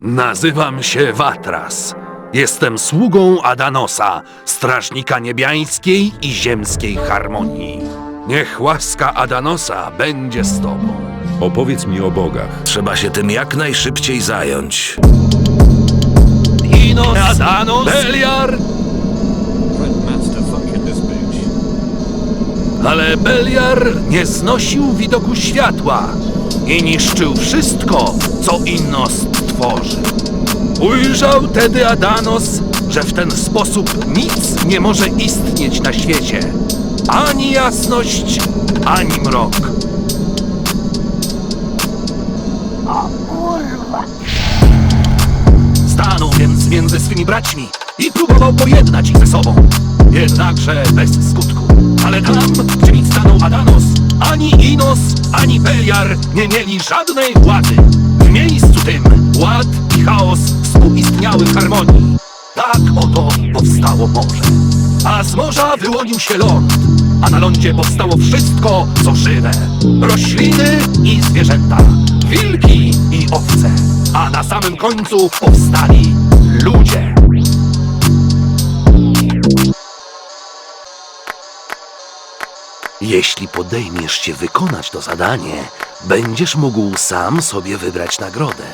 Nazywam się Watras. Jestem sługą Adanosa, strażnika niebiańskiej i ziemskiej harmonii. Niech łaska Adanosa będzie z tobą. Opowiedz mi o bogach. Trzeba się tym jak najszybciej zająć. Inos, Adanos, Beliar, ale Beliar nie znosił widoku światła i niszczył wszystko, co Innos tworzy. Ujrzał tedy Adanos, że w ten sposób nic nie może istnieć na świecie. Ani jasność, ani mrok. Stanął więc między swymi braćmi i próbował pojednać ich ze sobą. Jednakże bez skutku. Ale tam, ani Beliar nie mieli żadnej władzy. W miejscu tym ład i chaos współistniały w harmonii. Tak oto powstało morze. A z morza wyłonił się ląd, a na lądzie powstało wszystko, co żywe. Rośliny i zwierzęta, wilki i owce. A na samym końcu powstali ludzie. Jeśli podejmiesz się wykonać to zadanie, będziesz mógł sam sobie wybrać nagrodę.